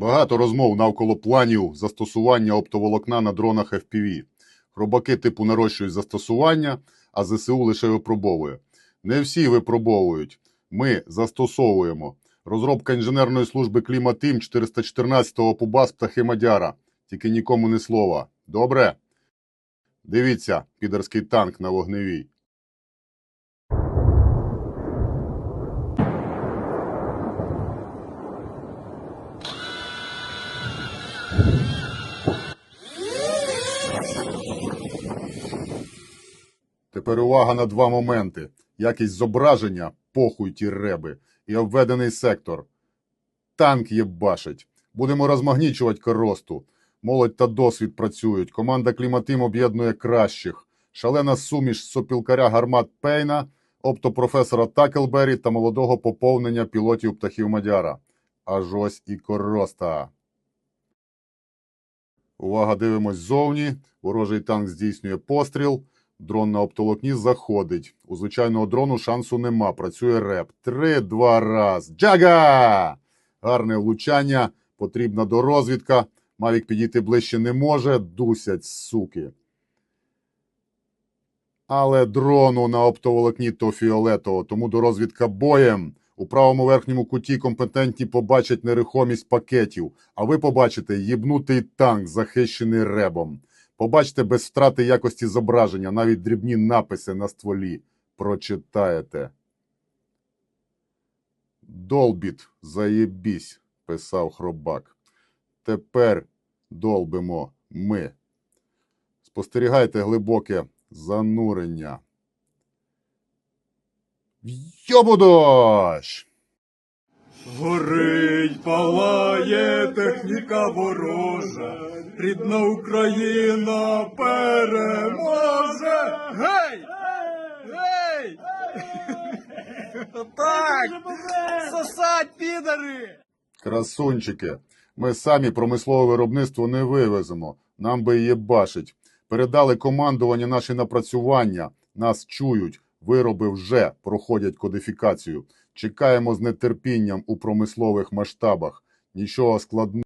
Багато розмов навколо планів застосування оптоволокна на дронах FPV. Хробаки типу нарощують застосування, а ЗСУ лише випробовує. Не всі випробовують. Ми застосовуємо. Розробка інженерної служби Кліматим 414-го ПУБАС птахи Мадяра. Тільки нікому не слова. Добре? Дивіться, підерський танк на вогневій. Тепер увага на два моменти. Якість зображення, похуй ті реби, і обведений сектор. Танк єбашить. Будемо розмагнічувати коросту. Молодь та досвід працюють. Команда Кліматим об'єднує кращих. Шалена суміш сопілкаря гармат Пейна, оптопрофесора Такелбері та молодого поповнення пілотів птахів Мадяра. Аж ось і короста. Увага, дивимось ззовні. Ворожий танк здійснює постріл. Дрон на оптоволокні заходить. У звичайного дрону шансу нема. Працює реп. Три-два раз. Джага! Гарне влучання. Потрібна дорозвідка. Мавік підійти ближче не може. Дусять, суки. Але дрону на оптоволокні то фіолетово, тому дорозвідка боєм. У правому верхньому куті компетентні побачать нерухомість пакетів, а ви побачите їбнутий танк, захищений ребом. Побачите без втрати якості зображення, навіть дрібні написи на стволі. Прочитаєте. Долбіт, заєбісь, писав хробак. Тепер долбимо ми. Спостерігайте глибоке занурення. Йобудощ! Горить, палає техніка ворожа, рідна Україна переможе. Гей! Гей! Так! Сосать, підари! Красунчики, ми самі промислове виробництво не вивеземо. Нам би їбашить. Передали командування наші напрацювання. Нас чують. Вироби вже проходять кодифікацію. Чекаємо з нетерпінням у промислових масштабах. Нічого складного.